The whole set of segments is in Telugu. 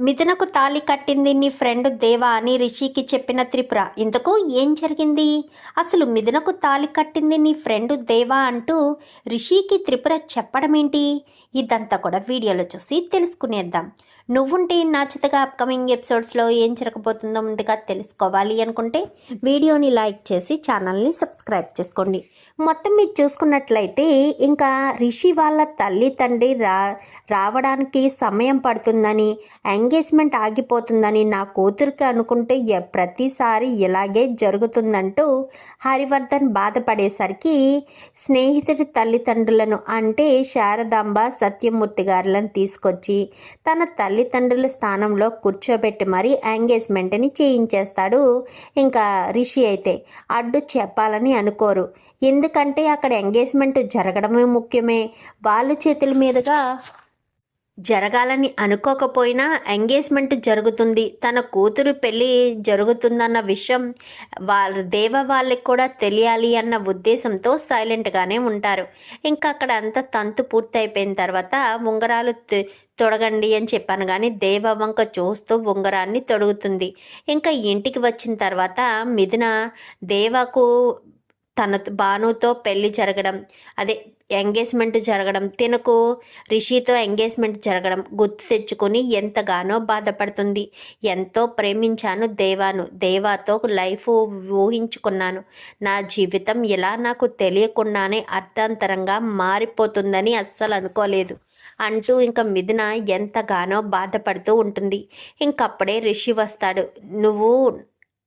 మిథునకు తాళి కట్టింది నీ ఫ్రెండ్ దేవా అని రిషికి చెప్పిన త్రిపుర. ఇంతకు ఏం జరిగింది? అసలు మిథునకు తాళి కట్టింది నీ ఫ్రెండ్ దేవా అంటూ రిషికి త్రిపుర చెప్పడం ఏంటి ఇదంతా కూడా వీడియోలో చూసి తెలుసుకునేద్దాం. నువ్వుంటే నా అప్కమింగ్ ఎపిసోడ్స్లో ఏం జరగబోతుందో ముందుగా తెలుసుకోవాలి అనుకుంటే వీడియోని లైక్ చేసి ఛానల్ని సబ్స్క్రైబ్ చేసుకోండి. మొత్తం మీరు చూసుకున్నట్లయితే ఇంకా రిషి వాళ్ళ తల్లి తండ్రి రా రావడానికి సమయం పడుతుందని ఎంగేజ్మెంట్ ఆగిపోతుందని నా కూతురికి అనుకుంటే ప్రతిసారి ఇలాగే జరుగుతుందంటూ హరివర్ధన్ బాధపడేసరికి స్నేహితుడి తల్లిదండ్రులను అంటే శారదాంబ సత్యమూర్తి గారులను తీసుకొచ్చి తన తల్లి తల్లిదండ్రుల స్థానంలో కూర్చోబెట్టి మరీ ఎంగేజ్మెంట్ని చేయించేస్తాడు. ఇంకా రిషి అయితే అడ్డు చెప్పాలని అనుకోరు. ఎందుకంటే అక్కడ ఎంగేజ్మెంట్ జరగడమే ముఖ్యమే. వాళ్ళ చేతుల మీదుగా జరగాలని అనుకోకపోయినా ఎంగేజ్మెంట్ జరుగుతుంది. తన కూతురు పెళ్ళి జరుగుతుందన్న విషయం వాళ్ళ దేవ వాళ్ళకి కూడా తెలియాలి అన్న ఉద్దేశంతో సైలెంట్గానే ఉంటారు. ఇంకా అక్కడ అంతా తంతు పూర్తయిపోయిన తర్వాత ఉంగరాలు తొడగండి అని చెప్పాను కానీ దేవ వంక చూస్తూ ఉంగరాన్ని తొడుగుతుంది. ఇంకా ఇంటికి వచ్చిన తర్వాత మిథున దేవకు తన భానుతో పెళ్ళి జరగడం అదే ఎంగేజ్మెంట్ జరగడం తినకు రిషితో ఎంగేజ్మెంట్ జరగడం గుర్తు తెచ్చుకొని ఎంతగానో బాధపడుతుంది. ఎంతో ప్రేమించాను దేవాను దేవాతో లైఫ్ ఊహించుకున్నాను. నా జీవితం ఇలా నాకు తెలియకుండానే అర్థాంతరంగా మారిపోతుందని అస్సలు అనుకోలేదు. అంటూ ఇంకా మిథున ఎంతగానో బాధపడుతూ ఉంటుంది. ఇంకప్పుడే రిషి వస్తాడు. నువ్వు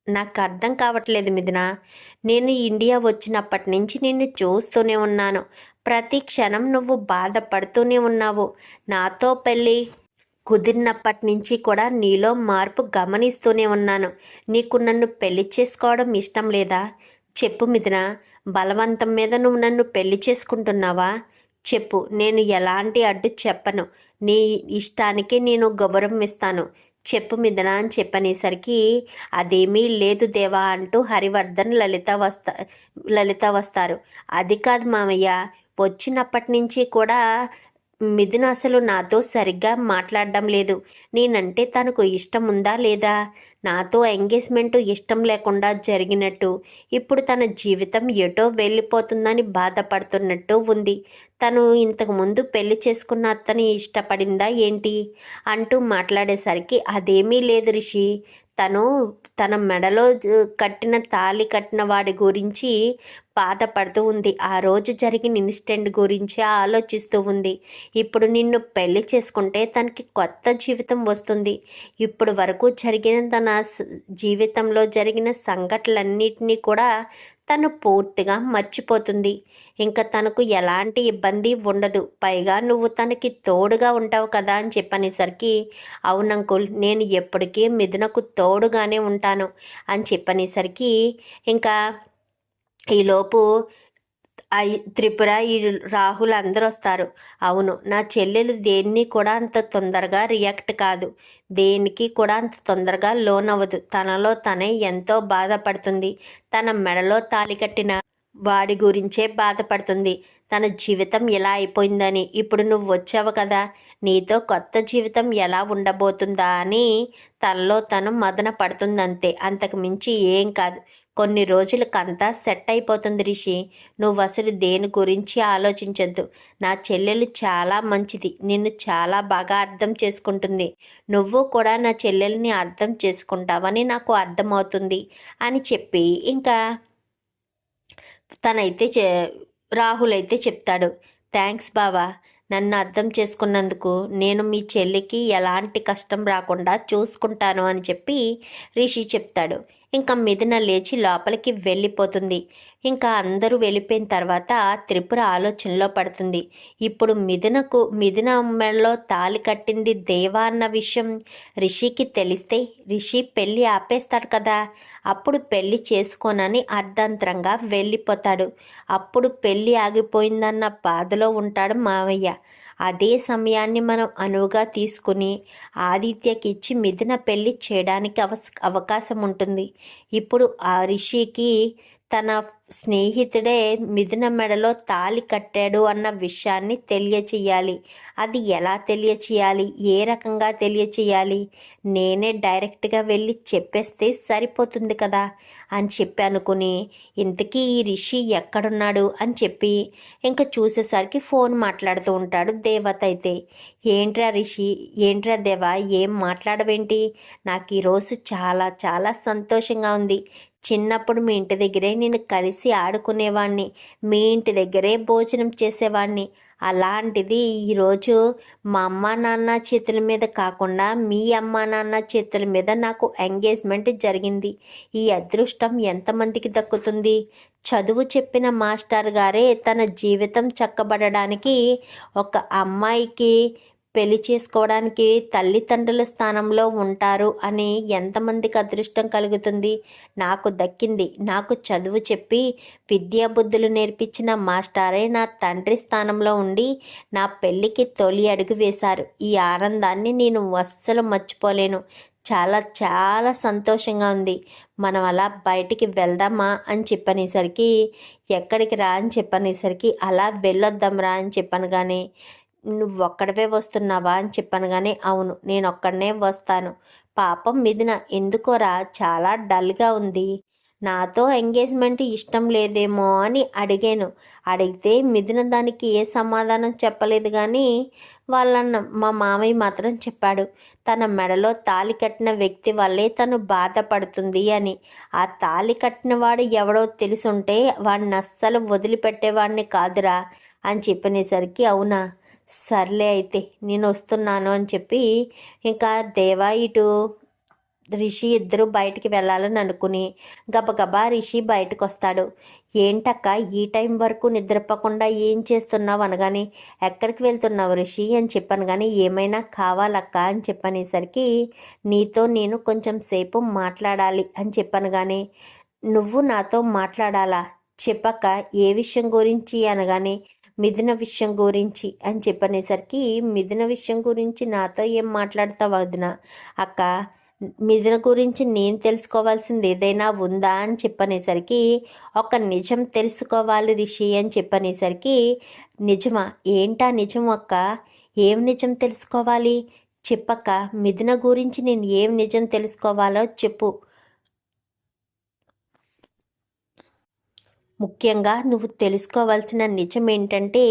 నాకు అర్థం కావట్లేదు మిథున. నేను ఇండియా వచ్చినప్పటి నుంచి నిన్ను చూస్తూనే ఉన్నాను. ప్రతి క్షణం నువ్వు బాధపడుతూనే ఉన్నావు. నాతో పెళ్ళి కుదిరినప్పటి నుంచి కూడా నీలో మార్పు గమనిస్తూనే ఉన్నాను. నీకు నన్ను పెళ్ళి చేసుకోవడం ఇష్టం లేదా? చెప్పు మిథున. బలవంతం మీద నువ్వు నన్ను పెళ్ళి చేసుకుంటున్నావా? చెప్పు. నేను ఎలాంటి అడ్డు చెప్పను. నీ ఇష్టానికి నేను గౌరవం ఇస్తాను. చెప్పు మిదన అని చెప్పనేసరికి అదేమీ లేదు దేవా అంటూ హరివర్ధన్ లలిత వస్తా లలిత వస్తారు. అది కాదు మామయ్య వచ్చినప్పటి నుంచి కూడా మిథున అసలు నాతో సరిగ్గా మాట్లాడడం లేదు. నేనంటే తనకు ఇష్టం ఉందా లేదా? నాతో ఎంగేజ్మెంట్ ఇష్టం లేకుండా జరిగినట్టు. ఇప్పుడు తన జీవితం ఎటో వెళ్ళిపోతుందని బాధపడుతున్నట్టు ఉంది. తను ఇంతకు ముందు పెళ్ళి చేసుకున్న అతని ఇష్టపడిందా ఏంటి? అంటూ మాట్లాడేసరికి అదేమీ లేదు రిషి. తను తన మెడలో కట్టిన తాళి కట్టిన వాడి గురించి బాధపడుతూ ఉంది. ఆ రోజు జరిగిన ఇన్సిడెంట్ గురించి ఆలోచిస్తూ ఉంది. ఇప్పుడు నిన్ను పెళ్ళి చేసుకుంటే తనకి కొత్త జీవితం వస్తుంది. ఇప్పుడు వరకు జరిగిన తన జీవితంలో జరిగిన సంఘటనలన్నిటినీ కూడా తను పూర్తిగా మర్చిపోతుంది. ఇంకా తనకు ఎలాంటి ఇబ్బంది ఉండదు. పైగా నువ్వు తనకి తోడుగా ఉంటావు కదా అని చెప్పనేసరికి అవునంకుల్ నేను ఎప్పటికీ మిథునకు తోడుగానే ఉంటాను అని చెప్పనేసరికి ఇంకా ఈలోపు త్రిపుర ఈ రాహుల్ అందరూ వస్తారు. అవును నా చెల్లెలు దేన్ని కూడా అంత తొందరగా రియాక్ట్ కాదు. దేనికి కూడా అంత తొందరగా లోన్ అవ్వదు తనలో తనే ఎంతో బాధపడుతుంది. తన మెడలో తాలి కట్టిన వాడి గురించే బాధపడుతుంది. తన జీవితం ఎలా అయిపోయిందని. ఇప్పుడు నువ్వు వచ్చావు కదా. నీతో కొత్త జీవితం ఎలా ఉండబోతుందా అని తనలో తను మదన పడుతుందంతే. అంతకు మించి ఏం కాదు. కొన్ని రోజులకంతా సెట్ అయిపోతుంది రిషి. నువ్వు అసలు దేని గురించి ఆలోచించొద్దు. నా చెల్లెలు చాలా మంచిది. నిన్ను చాలా బాగా అర్థం చేసుకుంటుంది. నువ్వు కూడా నా చెల్లెల్ని అర్థం చేసుకుంటావని నాకు అర్థమవుతుంది అని చెప్పి ఇంకా తనైతే చె రాహుల్ అయితే చెప్తాడు. థ్యాంక్స్ బావా. నన్ను అర్థం చేసుకున్నందుకు నేను మీ చెల్లికి ఎలాంటి కష్టం రాకుండా చూసుకుంటాను అని చెప్పి రిషి చెప్తాడు. ఇంకా మిథున లేచి లోపలికి వెళ్ళిపోతుంది. ఇంకా అందరూ వెళ్ళిపోయిన తర్వాత త్రిపుర ఆలోచనలో పడుతుంది. ఇప్పుడు మిథునకు మిథున మెడలో తాలి కట్టింది దేవా అన్న విషయం రిషికి తెలిస్తే రిషి పెళ్ళి ఆపేస్తాడు కదా. అప్పుడు పెళ్ళి చేసుకోనని అర్ధాంతరంగా వెళ్ళిపోతాడు. అప్పుడు పెళ్ళి ఆగిపోయిందన్న బాధలో ఉంటాడు మావయ్య అదే సమయాన్ని మనం అనువుగా తీసుకుని ఆదిత్యకి ఇచ్చి మిథున పెళ్ళి చేయడానికి అవస్ అవకాశం ఉంటుంది ఇప్పుడు ఆ రిషికి తన స్నేహితుడే మిథున మెడలో తాలి కట్టాడు అన్న విషయాన్ని తెలియచేయాలి అది ఎలా తెలియచేయాలి ఏ రకంగా తెలియచేయాలి నేనే డైరెక్ట్గా వెళ్ళి చెప్పేస్తే సరిపోతుంది కదా? అని చెప్పి అనుకుని ఇంతకీ ఈ రిషి ఎక్కడున్నాడు? అని చెప్పి ఇంకా చూసేసరికి ఫోన్ మాట్లాడుతూ ఉంటాడు దేవత అయితే. ఏంట్రా రిషి? ఏంట్రా దేవా? ఏం మాట్లాడవేంటి? నాకు ఈరోజు చాలా చాలా సంతోషంగా ఉంది. చిన్నప్పుడు మీ ఇంటి దగ్గరే నేను కలిసి ఆడుకునేవాణ్ణి మీ ఇంటి దగ్గరే భోజనం చేసేవాణ్ణి. అలాంటిది ఈరోజు మా అమ్మ నాన్న చేతుల మీద కాకుండా మీ అమ్మ నాన్న చేతుల మీద నాకు ఎంగేజ్మెంట్ జరిగింది. ఈ అదృష్టం ఎంతమందికి దక్కుతుంది? చదువు చెప్పిన మాస్టర్ గారే తన జీవితం చక్కబడడానికి ఒక అమ్మాయికి పెళ్ళి చేసుకోవడానికి తల్లిదండ్రుల స్థానంలో ఉంటారు అని ఎంతమందికి అదృష్టం కలుగుతుంది? నాకు దక్కింది. నాకు చదువు చెప్పి విద్యాబుద్ధులు నేర్పించిన మాస్టారే నా తండ్రి స్థానంలో ఉండి నా పెళ్ళికి తొలి అడుగు వేశారు. ఈ ఆనందాన్ని నేను అస్సలు మర్చిపోలేను. చాలా చాలా సంతోషంగా ఉంది. మనం అలా బయటికి వెళ్దామా అని చెప్పనేసరికి ఎక్కడికి రా అని చెప్పనేసరికి అలా వెళ్ళొద్దాం రా అని చెప్పాను కానీ నువ్వు ఒక్కడవే వస్తున్నావా అని చెప్పాను కానీ అవును నేను ఒక్కడనే వస్తాను. పాపం మిదిన ఎందుకోరా? చాలా డల్గా ఉంది. నాతో ఎంగేజ్మెంట్ ఇష్టం లేదేమో అని అడిగాను. అడిగితే మిదిన దానికి ఏ సమాధానం చెప్పలేదు కానీ వాళ్ళన్న మా మామయ్య మాత్రం చెప్పాడు తన మెడలో తాలి కట్టిన వ్యక్తి వల్లే తను బాధపడుతుంది అని. ఆ తాలి కట్టిన వాడు ఎవడో తెలుసుంటే వాడిని అస్సలు వదిలిపెట్టేవాడిని కాదురా అని చెప్పనేసరికి అవునా? సర్లే అయితే నేను వస్తున్నాను అని చెప్పి ఇంకా దేవా ఇటు రిషి ఇద్దరు బయటికి వెళ్ళాలని అనుకుని గబగబా రిషి బయటకు వస్తాడు ఏంటక్క ఈ టైం వరకు నిద్రపోకుండా ఏం చేస్తున్నావు అనగానే ఎక్కడికి వెళ్తున్నావు రిషి అని చెప్పాను కానీ ఏమైనా కావాలక్క అని చెప్పనేసరికి నీతో నేను కొంచెం సేపు మాట్లాడాలి అని చెప్పాను కానీ నువ్వు నాతో మాట్లాడాలా? చెప్పక్క ఏ విషయం గురించి అనగానే మిథున విషయం గురించి అని చెప్పనేసరికి మిథున విషయం గురించి నాతో ఏం మాట్లాడతావు వదిన? అక్క మిథున గురించి నేను తెలుసుకోవాల్సింది ఏదైనా ఉందా అని చెప్పనేసరికి ఒక నిజం తెలుసుకోవాలి రిషి అని చెప్పనేసరికి నిజమా? ఏంటా నిజం అక్క? ఏం నిజం తెలుసుకోవాలి? చెప్పక్క మిథున గురించి నేను ఏం నిజం తెలుసుకోవాలో చెప్పు. ముఖ్యంగా నువ్వు తెలుసుకోవాల్సిన నిజం ఏంటంటే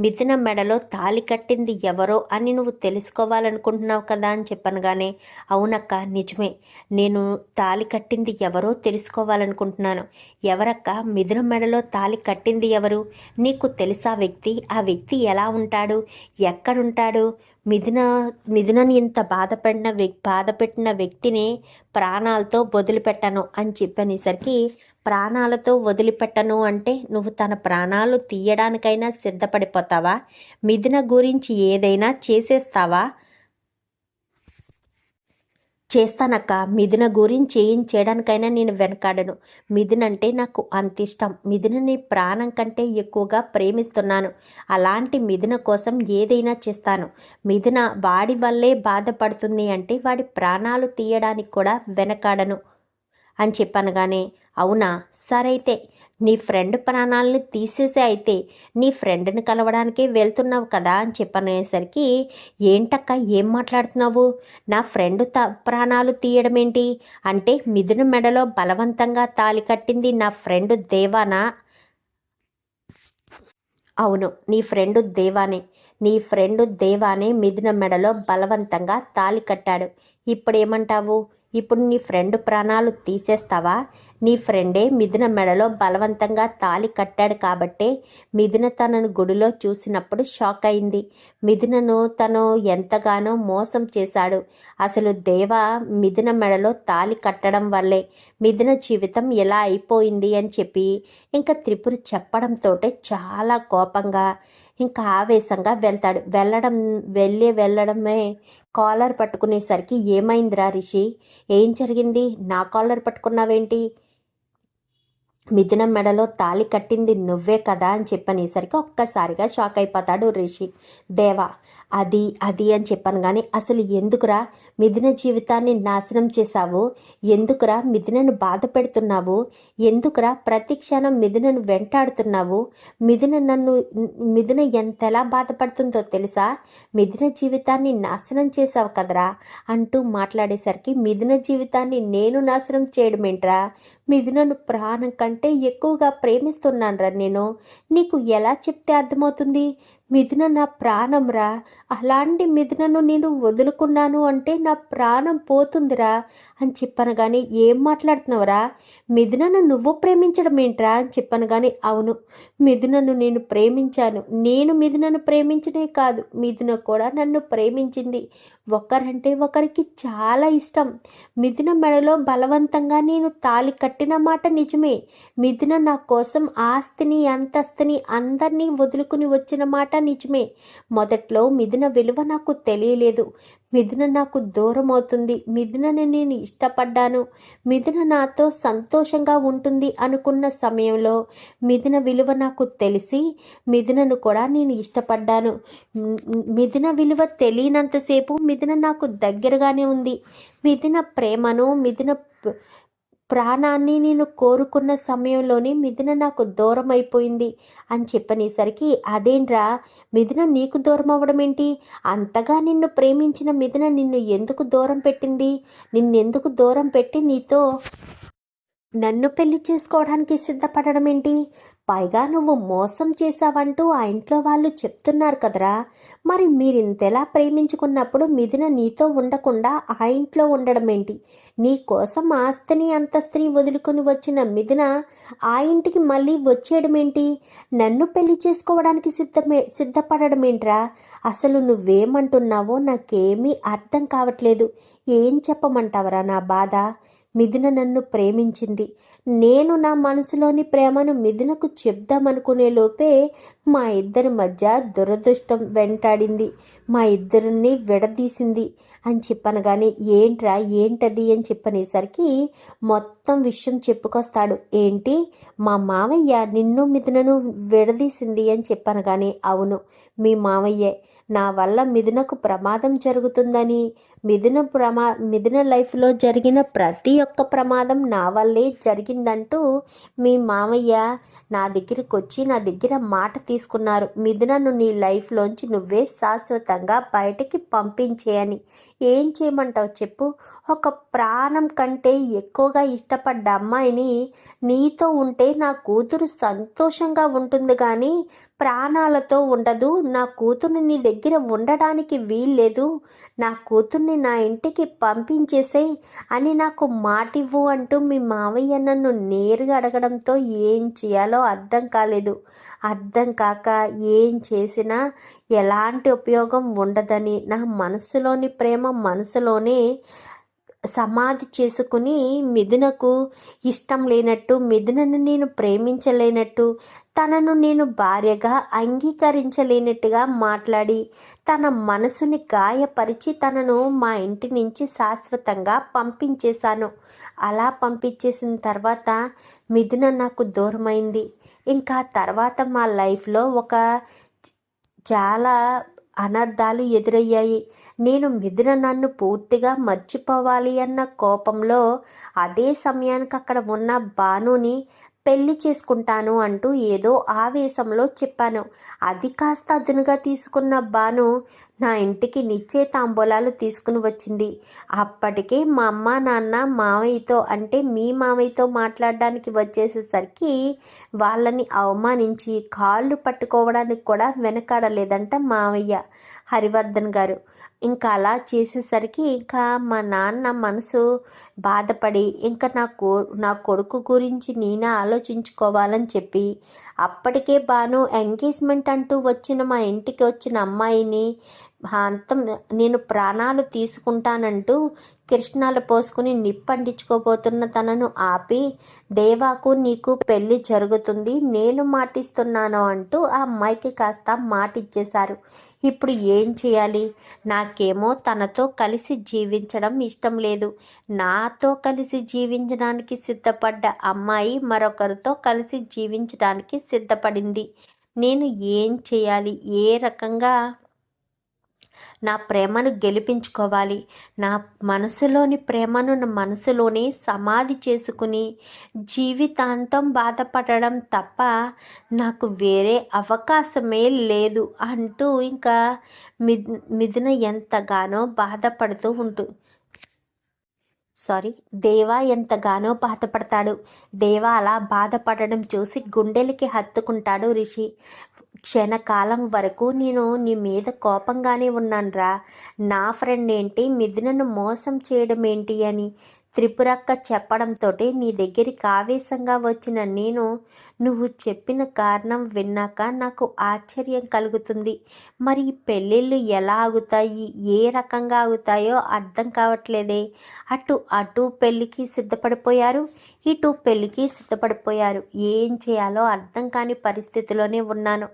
మిథున మెడలో తాలి కట్టింది ఎవరో అని నువ్వు తెలుసుకోవాలనుకుంటున్నావు కదా అని చెప్పనగానే. అవునక్క నిజమే. నేను తాలి కట్టింది ఎవరో తెలుసుకోవాలనుకుంటున్నాను. ఎవరక్క మిథున మెడలో తాలి కట్టింది ఎవరు? నీకు తెలుసా వ్యక్తి? ఆ వ్యక్తి ఎలా ఉంటాడు? ఎక్కడుంటాడు? మిథున మిథునని ఇంత బాధపడిన వ్యక్ బాధపెట్టిన వ్యక్తిని ప్రాణాలతో వదిలిపెట్టను అని చెప్పనేసరికి ప్రాణాలతో వదిలిపెట్టను అంటే నువ్వు తన ప్రాణాలు తీయడానికైనా సిద్ధపడిపోతావా? మిథున గురించి ఏదైనా చేసేస్తావా? చేస్తానక్క. మిథున గురించి ఏం చేయడానికైనా నేను వెనకాడను. మిథున అంటే నాకు అంత ఇష్టం మిథునని ప్రాణం కంటే ఎక్కువగా ప్రేమిస్తున్నాను. అలాంటి మిథున కోసం ఏదైనా చేస్తాను. మిథున వాడి వల్లే బాధపడుతుంది అంటే వాడి ప్రాణాలు తీయడానికి కూడా వెనకాడను. అని చెప్పనగానే అవునా? సరైతే నీ ఫ్రెండ్ ప్రాణాలను తీసేసే అయితే నీ ఫ్రెండ్ని కలవడానికే వెళ్తున్నావు కదా అని చెప్పనేసరికి ఏంటక్క ఏం మాట్లాడుతున్నావు? నా ఫ్రెండ్ త ప్రాణాలు తీయడం ఏంటి అంటే మిథున మెడలో బలవంతంగా తాలి కట్టింది నా ఫ్రెండ్ దేవానా? అవును నీ ఫ్రెండ్ దేవానే. నీ ఫ్రెండ్ దేవానే మిథున మెడలో బలవంతంగా తాలి కట్టాడు. ఇప్పుడు ఏమంటావు ఇప్పుడు నీ ఫ్రెండ్ ప్రాణాలు తీసేస్తావా? నీ ఫ్రెండే మిథున మెడలో బలవంతంగా తాలి కట్టాడు కాబట్టే మిథున తనను గుడిలో చూసినప్పుడు షాక్ అయింది. మిథునను తను ఎంతగానో మోసం చేశాడు. అసలు దేవ మిథున మెడలో తాలి కట్టడం వల్లే మిథున జీవితం ఎలా అయిపోయింది అని చెప్పి ఇంకా త్రిపురి చెప్పడంతోటే చాలా కోపంగా ఇంకా ఆవేశంగా వెళ్తాడు. వెళ్ళడం వెళ్ళి వెళ్ళడమే కాలర్ పట్టుకునేసరికి ఏమైందిరా రిషి? ఏం జరిగింది? నా కాలర్ పట్టుకున్నావేంటి? మిథున మెడలో తాలి కట్టింది నువ్వే కదా అని చెప్పనేసరికి ఒక్కసారిగా షాక్ అయిపోతాడు రిషి. దేవా అది అది అని చెప్పాను. కానీ అసలు ఎందుకురా మిథున జీవితాన్ని నాశనం చేశావు? ఎందుకురా మిథునను బాధ పెడుతున్నావు? ఎందుకురా ప్రతి క్షణం మిథునను వెంటాడుతున్నావు? మిథున నన్ను మిథున ఎంతలా బాధపడుతుందో తెలుసా? మిథున జీవితాన్ని నాశనం చేశావు కదరా అంటూ మాట్లాడేసరికి మిథున జీవితాన్ని నేను నాశనం చేయడం ఏంట్రా? మిథునను ప్రాణం కంటే ఎక్కువగా ప్రేమిస్తున్నానురా నేను. నీకు ఎలా చెప్తే అర్థమవుతుంది? మిథున నా ప్రాణంరా? అలాంటి మిథునను నేను వదులుకున్నాను అంటే నా ప్రాణం పోతుందిరా. అని చెప్పాను కానీ ఏం మాట్లాడుతున్నావురా? మిథునను నువ్వు ప్రేమించడం ఏంట్రా అని చెప్పాను కానీ అవును. మిథునను నేను ప్రేమించాను. నేను మిథునను ప్రేమించడే కాదు. మిథున కూడా నన్ను ప్రేమించింది. ఒకరంటే ఒకరికి చాలా ఇష్టం. మిథున మెడలో బలవంతంగా నేను తాలి కట్టిన మాట నిజమే. మిథున నా కోసం ఆస్తిని అంతస్తుని అందరినీ వదులుకుని వచ్చిన మాట నిజమే. మొదట్లో మిథున విలువ నాకు తెలియలేదు. మిథున నాకు దూరం అవుతుంది మిథునని నేను ఇష్టపడ్డాను. మిథున నాతో సంతోషంగా ఉంటుంది అనుకున్న సమయంలో మిథున విలువ నాకు తెలిసి మిథునను కూడా నేను ఇష్టపడ్డాను. మిథున విలువ తెలియనంతసేపు మిథున నాకు దగ్గరగానే ఉంది. మిథున ప్రేమను మిథున ప్రాణాన్ని నేను కోరుకున్న సమయంలోనే మిథున నాకు దూరం అయిపోయింది అని చెప్పనేసరికి అదేంట్రా? మిథున నీకు దూరం అవ్వడం ఏంటి? అంతగా నిన్ను ప్రేమించిన మిథున నిన్ను ఎందుకు దూరం పెట్టింది? నిన్నెందుకు దూరం పెట్టి నీతో నన్ను పెళ్ళి చేసుకోవడానికి సిద్ధపడడం ఏంటి? పైగా నువ్వు మోసం చేశావంటూ ఆ ఇంట్లో వాళ్ళు చెప్తున్నారు కదరా. మరి మీరింతెలా ప్రేమించుకున్నప్పుడు మిథున నీతో ఉండకుండా ఆ ఇంట్లో ఉండడం ఏంటి నీ కోసం ఆస్తిని అంతస్తుని వదులుకొని వచ్చిన మిథున ఆ ఇంటికి మళ్ళీ వచ్చేయడం ఏంటి నన్ను పెళ్ళి చేసుకోవడానికి సిద్ధమే సిద్ధపడడం ఏంట్రా అసలు నువ్వేమంటున్నావో నాకేమీ అర్థం కావట్లేదు. ఏం చెప్పమంటావరా నా బాధ? మిథున నన్ను ప్రేమించింది. నేను నా మనసులోని ప్రేమను మిథునకు చెప్దామనుకునే లోపే మా ఇద్దరి మధ్య దురదృష్టం వెంటాడింది. మా ఇద్దరిని విడదీసింది అని చెప్పాను కానీ ఏంట్రా ఏంటది? అని చెప్పనేసరికి మొత్తం విషయం చెప్పుకొస్తాడు. ఏంటి మా మావయ్య నిన్ను మిథునను విడదీసింది? అని చెప్పాను కానీ అవును మీ మావయ్యే. నా వల్ల మిథునకు ప్రమాదం జరుగుతుందని మిథున ప్రమా మిథున లైఫ్లో జరిగిన ప్రతి ఒక్క ప్రమాదం నా వల్లే జరిగిందంటూ మీ మామయ్య నా దగ్గరికి వచ్చి నా దగ్గర మాట తీసుకున్నారు. మిథునను నీ లైఫ్లోంచి నువ్వే శాశ్వతంగా బయటకి పంపించేయని ఏం చేయమంటావు చెప్పు. ఒక ప్రాణం కంటే ఎక్కువగా ఇష్టపడ్డ అమ్మాయిని నీతో ఉంటే నా కూతురు సంతోషంగా ఉంటుంది కానీ ప్రాణాలతో ఉండదు. నా కూతుర్ని నీ దగ్గర ఉండడానికి వీల్లేదు. నా కూతుర్ని నా ఇంటికి పంపించేసే అని నాకు మాటివ్వు అంటూ మీ మావయ్య నన్ను నేరుగా అడగడంతో ఏం చేయాలో అర్థం కాలేదు. అర్థం కాక ఏం చేసినా ఎలాంటి ఉపయోగం ఉండదని నా మనసులోని ప్రేమ మనసులోనే సమాధి చేసుకుని మిథునకు ఇష్టం లేనట్టు మిథునను నేను ప్రేమించలేనట్టు తనను నేను భార్యగా అంగీకరించలేనట్టుగా మాట్లాడి తన మనసుని గాయపరిచి తనను మా ఇంటి నుంచి శాశ్వతంగా పంపించేశాను. అలా పంపించేసిన తర్వాత మిథున నాకు దూరమైంది. ఇంకా తర్వాత మా లైఫ్లో ఒక చాలా అనర్థాలు ఎదురయ్యాయి. నేను మిథున నన్ను పూర్తిగా మర్చిపోవాలి అన్న కోపంలో అదే సమయానికి అక్కడ ఉన్న బానుని పెళ్ళి చేసుకుంటాను అంటూ ఏదో ఆవేశంలో చెప్పాను. అది కాస్త అదునుగా తీసుకున్న బాను నా ఇంటికి నిచ్చే తాంబూలాలు తీసుకుని వచ్చింది. అప్పటికే మా అమ్మ నాన్న మావయ్యతో అంటే మీ మావయ్యతో మాట్లాడడానికి వచ్చేసేసరికి వాళ్ళని అవమానించి కాళ్ళు పట్టుకోవడానికి కూడా వెనకాడలేదంట మావయ్య హరివర్ధన్ గారు. ఇంకా అలా చేసేసరికి ఇంకా మా నాన్న మనసు బాధపడి ఇంకా నా కో నా కొడుకు గురించి నేనే ఆలోచించుకోవాలని చెప్పి అప్పటికే బాను ఎంగేజ్మెంట్ అంటూ వచ్చిన మా ఇంటికి వచ్చిన అమ్మాయిని అంతం నేను ప్రాణాలు తీసుకుంటానంటూ కృష్ణాలు పోసుకుని నిప్పండించుకోబోతున్న తనను ఆపి దేవాకు నీకు పెళ్ళి జరుగుతుంది నేను మాటిస్తున్నాను అంటూ ఆ అమ్మాయికి కాస్త మాటిచ్చేశారు. ఇప్పుడు ఏం చేయాలి? నాకేమో తనతో కలిసి జీవించడం ఇష్టం లేదు. నాతో కలిసి జీవించడానికి సిద్ధపడ్డ అమ్మాయి మరొకరితో కలిసి జీవించడానికి సిద్ధపడింది. నేను ఏం చేయాలి? ఏ రకంగా నా ప్రేమను గెలిపించుకోవాలి. నా మనసులోని ప్రేమను నా మనసులోనే సమాధి చేసుకుని జీవితాంతం బాధపడడం తప్ప నాకు వేరే అవకాశమే లేదు అంటూ ఇంకా మిథ్ మిథున ఎంతగానో బాధపడుతూ ఉంటుంది సారీ దేవా ఎంతగానో బాధపడతాడు. దేవా అలా బాధపడడం చూసి గుండెలకి హత్తుకుంటాడు రిషి. క్షణకాలం వరకు నేను నీ మీద కోపంగానే ఉన్నానురా. నా ఫ్రెండ్ ఏంటి? మిథునను మోసం చేయడం ఏంటి అని త్రిపురక్క చెప్పడంతో నీ దగ్గరికి ఆవేశంగా వచ్చిన నేను నువ్వు చెప్పిన కారణం విన్నాక నాకు ఆశ్చర్యం కలుగుతుంది. మరి ఈ పెళ్ళిళ్ళు ఎలా ఆగుతాయి? ఏ రకంగా ఆగుతాయో అర్థం కావట్లేదే. అటు అటు పెళ్ళికి సిద్ధపడిపోయారు. ఇటు పెళ్ళికి సిద్ధపడిపోయారు. ఏం చేయాలో అర్థం కాని పరిస్థితిలోనే ఉన్నాను.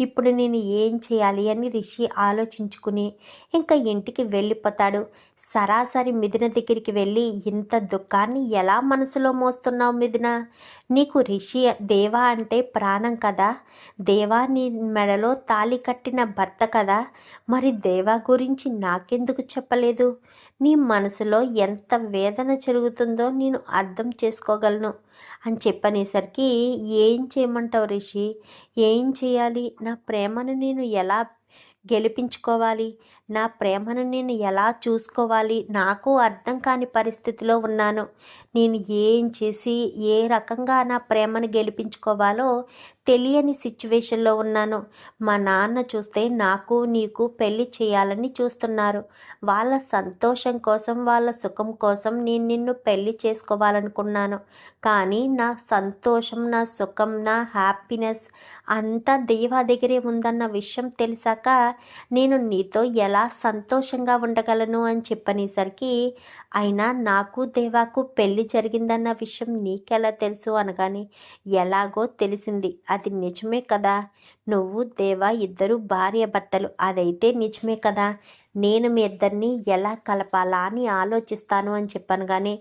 ఇప్పుడు నేను ఏం చేయాలి అని రిషి ఆలోచించుకుని ఇంకా ఇంటికి వెళ్ళిపోతాడు. సరాసరి మిథున దగ్గరికి వెళ్ళి ఇంత దుఃఖాన్ని ఎలా మనసులో మోస్తున్నావు మిథున? నీకు రిషి దేవా అంటే ప్రాణం కదా? దేవా నీ మెడలో తాలి కట్టిన భర్త కదా? మరి దేవా గురించి నాకెందుకు చెప్పలేదు? నీ మనసులో ఎంత వేదన జరుగుతుందో నేను అర్థం చేసుకోగలను అని చెప్పనేసరికి ఏం చేయమంటావు రిషి? ఏం చేయాలి? నా ప్రేమను నేను ఎలా గెలిపించుకోవాలి? నా ప్రేమను నేను ఎలా చూసుకోవాలి? నాకు అర్థం కాని పరిస్థితిలో ఉన్నాను. నేను ఏం చేసి ఏ రకంగా నా ప్రేమను గెలిపించుకోవాలో తెలియని సిచ్యువేషన్లో ఉన్నాను. మా నాన్న చూస్తే నాకు నీకు పెళ్ళి చేయాలని చూస్తున్నారు. వాళ్ళ సంతోషం కోసం వాళ్ళ సుఖం కోసం నేను నిన్ను పెళ్ళి చేసుకోవాలనుకున్నాను. కానీ నా సంతోషం నా సుఖం నా హ్యాపీనెస్ అంతా దేవా దగ్గరే ఉందన్న విషయం తెలిసాక నేను నీతో ఎలా సంతోషంగా ఉండగలను అని చెప్పనేసరికి అయినా నాకు దేవాకు పెళ్ళి జరిగిందన్న విషయం నీకెలా తెలుసు? అనగానే ఎలాగో తెలిసింది. అది నిజమే కదా. నువ్వు దేవా ఇద్దరు భార్య భర్తలు. అదైతే నిజమే కదా. నేను మీ ఇద్దరిని ఎలా కలపాలా అని ఆలోచిస్తాను అని చెప్పాను కానీ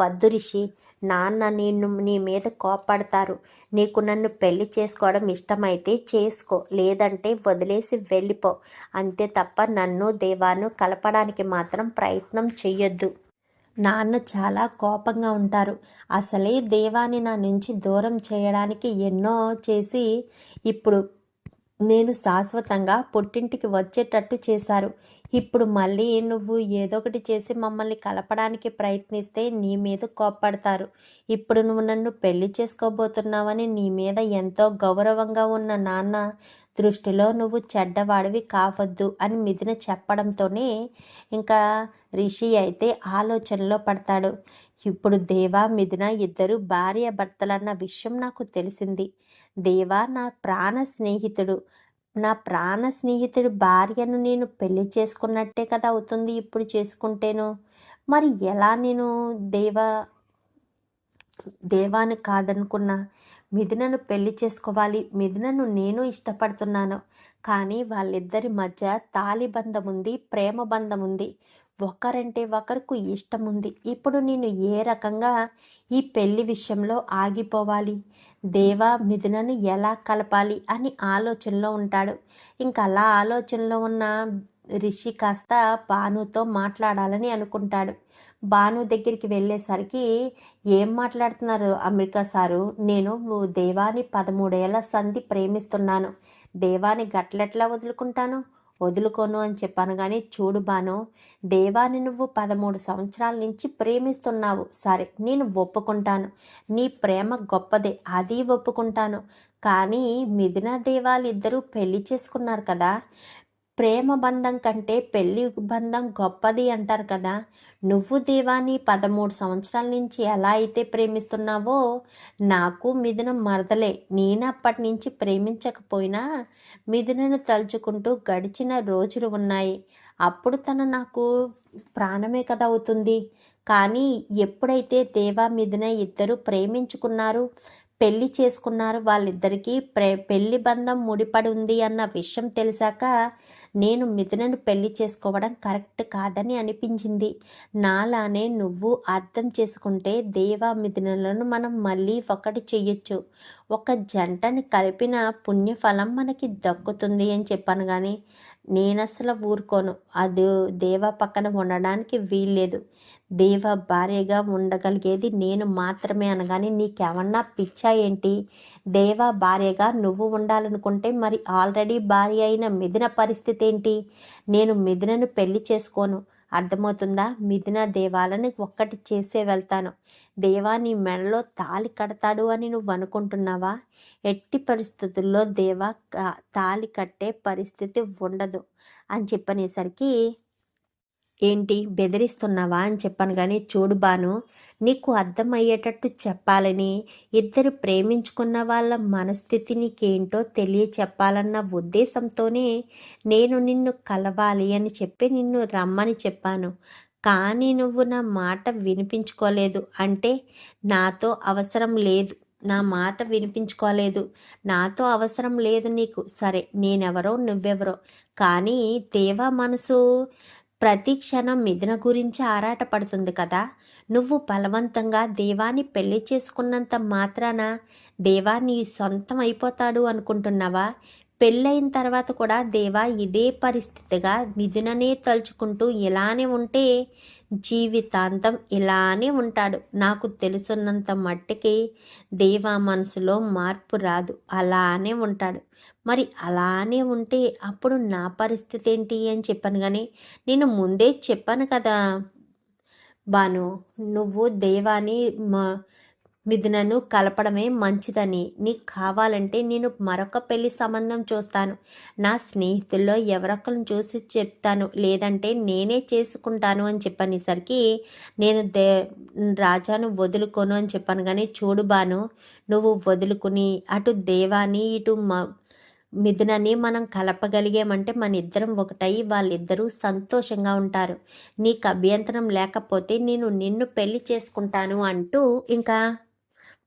వద్దు రిషి. నాన్న నిన్ను నీ మీద కోపడతారు నీకు నన్ను పెళ్ళి చేసుకోవడం ఇష్టమైతే చేసుకో లేదంటే వదిలేసి వెళ్ళిపో. అంతే తప్ప నన్ను దేవాను కలపడానికి మాత్రం ప్రయత్నం చెయ్యొద్దు. నాన్న చాలా కోపంగా ఉంటారు. అసలే దేవాని నా నుంచి దూరం చేయడానికి ఎన్నో చేసి ఇప్పుడు నేను శాశ్వతంగా పుట్టింటికి వచ్చేటట్టు చేశారు. ఇప్పుడు మళ్ళీ నువ్వు ఏదో ఒకటి చేసి మమ్మల్ని కలపడానికి ప్రయత్నిస్తే నీ మీద కోప్పడతారు. ఇప్పుడు నువ్వు నన్ను పెళ్ళి చేసుకోబోతున్నావని నీ మీద ఎంతో గౌరవంగా ఉన్న నాన్న దృష్టిలో నువ్వు చెడ్డవాడివి కావద్దు అని మిథున చెప్పడంతోనే ఇంకా రిషి అయితే ఆలోచనలో పడతాడు. ఇప్పుడు దేవా మిథున ఇద్దరు భార్య భర్తలన్న విషయం నాకు తెలిసింది. దేవా నా ప్రాణ స్నేహితుడు. నా ప్రాణ స్నేహితుడి భార్యను నేను పెళ్ళి చేసుకున్నట్టే కదా అవుతుంది ఇప్పుడు చేసుకుంటేను? మరి ఎలా నేను దేవా దేవాను కాదనుకున్నా? మిథునను పెళ్ళి చేసుకోవాలి. మిథునను నేను ఇష్టపడుతున్నాను. కానీ వాళ్ళిద్దరి మధ్య తాలిబంధం ఉంది ప్రేమ బంధం ఉంది ఒకరంటే ఒకరికి ఇష్టం ఉంది ఇప్పుడు నేను ఏ రకంగా ఈ పెళ్ళి విషయంలో ఆగిపోవాలి? దేవా మిథునను ఎలా కలపాలి అని ఆలోచనలో ఉంటాడు. ఇంకా అలా ఆలోచనలో ఉన్న రిషి కాస్త భానుతో మాట్లాడాలని అనుకుంటాడు. భాను దగ్గరికి వెళ్ళేసరికి ఏం మాట్లాడుతున్నారు అమెరికా సారు? నేను దేవాని పదమూడేళ్ళ సంధి ప్రేమిస్తున్నాను. దేవాని గట్లెట్లా వదులుకుంటాను? వదులుకోను అని చెప్పాను కానీ చూడు బాను దేవాని నువ్వు పదమూడు సంవత్సరాల నుంచి ప్రేమిస్తున్నావు. సరే నేను ఒప్పుకుంటాను. నీ ప్రేమ గొప్పదే అది ఒప్పుకుంటాను. కానీ మిథున దేవాలిద్దరూ పెళ్ళి చేసుకున్నారు కదా ప్రేమ బంధం కంటే పెళ్ళి బంధం గొప్పది అంటారు కదా. నువ్వు దేవాని పదమూడు సంవత్సరాల నుంచి ఎలా అయితే ప్రేమిస్తున్నావో నాకు మిథున మరదలే. నేను అప్పటి నుంచి ప్రేమించకపోయినా మిథునను తలుచుకుంటూ గడిచిన రోజులు ఉన్నాయి. అప్పుడు తను నాకు ప్రాణమే కదా అవుతుంది. కానీ ఎప్పుడైతే దేవా మిథున ఇద్దరు ప్రేమించుకున్నారు పెళ్ళి చేసుకున్నారు వాళ్ళిద్దరికీ ప్రే పెళ్ళి బంధం ముడిపడి ఉంది అన్న విషయం తెలిసాక నేను మిథునను పెళ్ళి చేసుకోవడం కరెక్ట్ కాదని అనిపించింది. నాలానే నువ్వు అర్థం చేసుకుంటే దేవా మిథునలను మనం మళ్ళీ ఒకటి చెయ్యొచ్చు. ఒక జంటని కలిపిన పుణ్యఫలం మనకి దక్కుతుంది అని చెప్పాను కానీ నేను అసలు ఊరుకోను. అది దేవ పక్కన ఉండడానికి వీల్లేదు. దేవ భార్యగా ఉండగలిగేది నేను మాత్రమే అనగానే నీకేమన్నా పిచ్చా ఏంటి? దేవ భార్యగా నువ్వు ఉండాలనుకుంటే మరి ఆల్రెడీ భార్య అయిన మిథున పరిస్థితి ఏంటి? నేను మిథునను పెళ్ళి చేసుకోను. అర్థమవుతుందా? మిథున దేవాలని ఒక్కటి చేసే వెళ్తాను. దేవా నీ మెడలో తాలి కడతాడు అని నువ్వు అనుకుంటున్నావా? ఎట్టి పరిస్థితుల్లో దేవా తాలి కట్టే పరిస్థితి ఉండదు అని చెప్పనేసరికి ఏంటి? బెదిరిస్తున్నావా అని చెప్పాను కానీ చూడు బాను నీకు అర్థమయ్యేటట్టు చెప్పాలని. ఇద్దరు ప్రేమించుకున్న వాళ్ళ మనస్థితి నీకేంటో తెలియ చెప్పాలన్న ఉద్దేశంతోనే నేను నిన్ను కలవాలి అని చెప్పి నిన్ను రమ్మని చెప్పాను. కానీ నువ్వు నా మాట వినిపించుకోలేదు. అంటే నాతో అవసరం లేదు. నా మాట వినిపించుకోలేదు. నాతో అవసరం లేదు నీకు. సరే నేనెవరో నువ్వెవరో. కానీ దేవా మనసు ప్రతి క్షణం మిథున గురించి ఆరాటపడుతుంది కదా. నువ్వు బలవంతంగా దేవాన్ని పెళ్ళి చేసుకున్నంత మాత్రాన దేవాన్ని సొంతం అయిపోతాడు అనుకుంటున్నావా? పెళ్ళైన తర్వాత కూడా దేవా ఇదే పరిస్థితిగా మిథుననే తలుచుకుంటూ ఇలానే ఉంటే జీవితాంతం ఇలానే ఉంటాడు. నాకు తెలుసున్నంత మట్టికి దేవా మనసులో మార్పు రాదు. అలానే ఉంటాడు. మరి అలానే ఉంటే అప్పుడు నా పరిస్థితి ఏంటి అని చెప్పాను కానీ నేను ముందే చెప్పాను కదా బాను. నువ్వు దేవాని మా మిథునను కలపడమే మంచిదని. నీకు కావాలంటే నేను మరొక పెళ్ళి సంబంధం చూస్తాను. నా స్నేహితుల్లో ఎవరొకరిని చూసి చెప్తాను. లేదంటే నేనే చేసుకుంటాను అని చెప్పనేసరికి నేను దే రాజాను వదులుకోను అని చెప్పాను. కానీ చూడు బాను నువ్వు వదులుకుని అటు దేవాని ఇటు మ మిథునని మనం కలపగలిగామంటే మన ఇద్దరం ఒకటై వాళ్ళిద్దరూ సంతోషంగా ఉంటారు. నీకు అభ్యంతరం లేకపోతే నేను నిన్ను పెళ్ళి చేసుకుంటాను అంటూ ఇంకా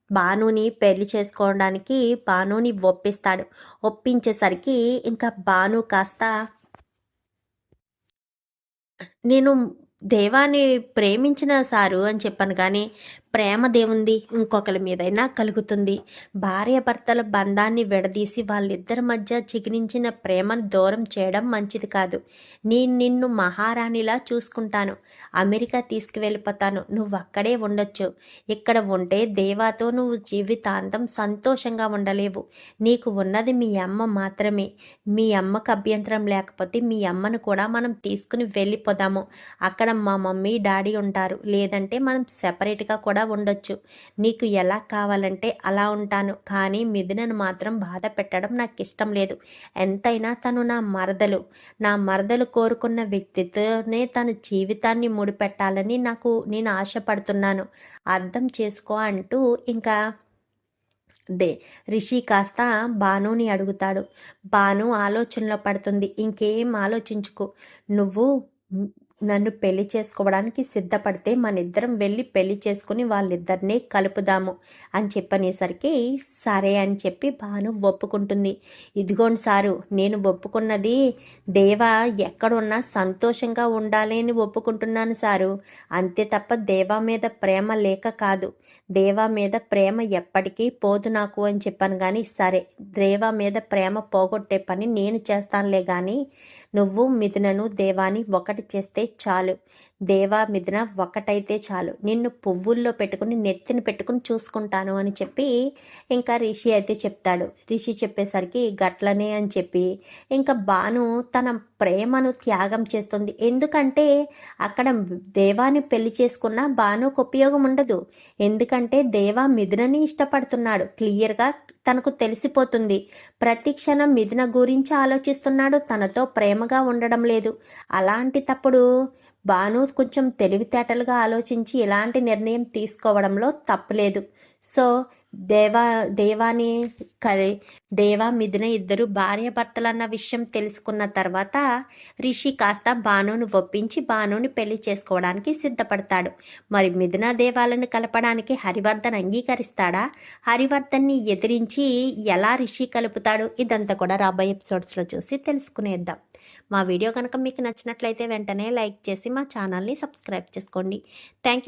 భానుని పెళ్ళి చేసుకోవడానికి భానుని ఒప్పిస్తాడు. ఒప్పించేసరికి ఇంకా భాను కాస్త నేను దేవాన్ని ప్రేమించిన సారు అని చెప్పాను కానీ ప్రేమ దేవుంది ఇంకొకరి మీదైనా కలుగుతుంది. భార్యాభర్తల బంధాన్ని విడదీసి వాళ్ళిద్దరి మధ్య చిగిరించిన ప్రేమను దూరం చేయడం మంచిది కాదు. నేను నిన్ను మహారాణిలా చూసుకుంటాను. అమెరికా తీసుకువెళ్ళిపోతాను. నువ్వు అక్కడే ఉండొచ్చు. ఇక్కడ ఉంటే దేవాతో నువ్వు జీవితాంతం సంతోషంగా ఉండలేవు. నీకు ఉన్నది మీ అమ్మ మాత్రమే. మీ అమ్మకు అభ్యంతరం లేకపోతే మీ అమ్మను కూడా మనం తీసుకుని వెళ్ళిపోదాము. అక్కడ మా మమ్మీ డాడీ ఉంటారు. లేదంటే మనం సెపరేట్గా కూడా ఉండొచ్చు. నీకు ఎలా కావాలంటే అలా ఉంటాను. కానీ మిథునను మాత్రం బాధ పెట్టడం నాకు ఇష్టం లేదు. ఎంతైనా తను నా మరదలు. నా మరదలు కోరుకున్న వ్యక్తితోనే తన జీవితాన్ని ముడిపెట్టాలని నాకు నేను ఆశపడుతున్నాను. అర్థం చేసుకో అంటూ ఇంకా దే రిషి కాస్త భానుని అడుగుతాడు. భాను ఆలోచనలో పడుతుంది. ఇంకేం ఆలోచించుకో. నువ్వు నన్ను పెళ్ళి చేసుకోవడానికి సిద్ధపడితే మన ఇద్దరం వెళ్ళి పెళ్ళి చేసుకుని వాళ్ళిద్దరినీ కలుపుదాము అని చెప్పనేసరికి సరే అని చెప్పి భాను ఒప్పుకుంటుంది. ఇదిగోండి సారు నేను ఒప్పుకున్నది దేవా ఎక్కడున్నా సంతోషంగా ఉండాలి అని ఒప్పుకుంటున్నాను సారు. అంతే తప్ప దేవా మీద ప్రేమ లేక కాదు. దేవా మీద ప్రేమ ఎప్పటికీ పోదు నాకు అని చెప్పాను కానీ సరే దేవా మీద ప్రేమ పోగొట్టే పని నేను చేస్తానులే కానీ నువ్వు మిథునను దేవాని ఒకటి చేస్తే చాలు. దేవా మిథున ఒకటైతే చాలు. నిన్ను పువ్వుల్లో పెట్టుకుని నెత్తిని పెట్టుకుని చూసుకుంటాను అని చెప్పి ఇంకా రిషి అయితే చెప్తాడు. రిషి చెప్పేసరికి గట్లనే అని చెప్పి ఇంకా భాను తన ప్రేమను త్యాగం చేస్తుంది. ఎందుకంటే అక్కడ దేవాని పెళ్ళి చేసుకున్న భానుకు ఉపయోగం ఉండదు. ఎందుకంటే దేవా మిథునని ఇష్టపడుతున్నాడు. క్లియర్గా తనకు తెలిసిపోతుంది. ప్రతి క్షణం మిథున గురించి ఆలోచిస్తున్నాడు. తనతో ప్రేమగా ఉండడం లేదు. అలాంటి తప్పుడు భాను కొంచెం తెలివితేటలుగా ఆలోచించి ఇలాంటి నిర్ణయం తీసుకోవడంలో తప్పులేదు. సో దేవా దేవాని కలి దేవా మిథున ఇద్దరు భార్యాభర్తలు అన్న విషయం తెలుసుకున్న తర్వాత రిషి కాస్త భానుని ఒప్పించి బాణుని పెళ్ళి చేసుకోవడానికి సిద్ధపడతాడు. మరి మిథున దేవాలను కలపడానికి హరివర్ధన్ అంగీకరిస్తాడా? హరివర్ధన్ని ఎదిరించి ఎలా రిషి కలుపుతాడు? ఇదంతా కూడా రాబోయే ఎపిసోడ్స్లో చూసి తెలుసుకునేద్దాం. మా వీడియో కనుక మీకు నచ్చినట్లయితే వెంటనే లైక్ చేసి మా ఛానల్ని సబ్స్క్రైబ్ చేసుకోండి. Thank you